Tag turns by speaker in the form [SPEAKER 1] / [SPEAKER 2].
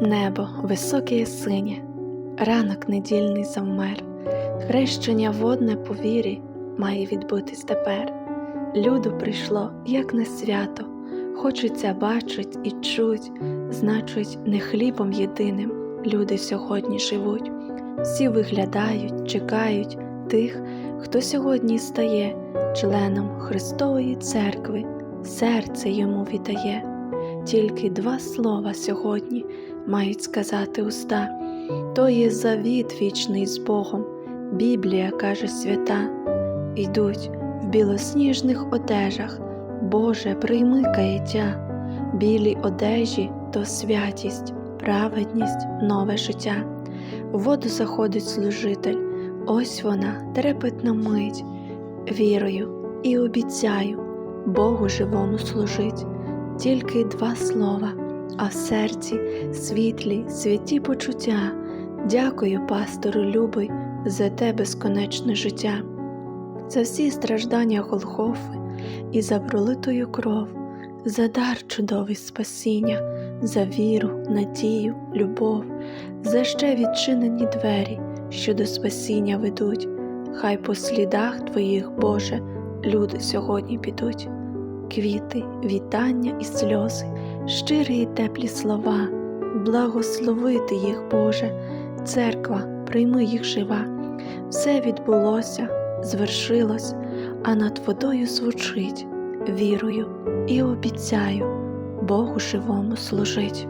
[SPEAKER 1] Небо високе і синє, ранок недільний завмер, хрещення водне по вірі має відбутись тепер. Люду прийшло, як на свято, хочеться бачить і чуть, значить, не хлібом єдиним люди сьогодні живуть. Всі виглядають, чекають тих, хто сьогодні стає членом Христової церкви, серце йому віддає. Тільки два слова сьогодні мають сказати уста, то є завіт вічний з Богом, Біблія каже свята, Йдуть в білосніжних одежах, Боже, прийми каяття, білі одежі то святість, праведність, нове життя. В воду заходить служитель, ось вона, трепетна мить, вірою і обіцяю Богу живому служить, тільки два слова, а в серці світлі, святі почуття. Дякую, пастору любий, за те безконечне життя, за всі страждання Голгофи і за пролитою кров, за дар чудовий спасіння, за віру, надію, любов, за ще відчинені двері, що до спасіння ведуть. Хай по слідах Твоїх, Боже, люди сьогодні підуть. Квіти, вітання і сльози, щирі і теплі слова, благословити їх, Боже, церква, прийми їх жива. Все відбулося, звершилось, а над водою звучить вірою і обіцяю Богу живому служить.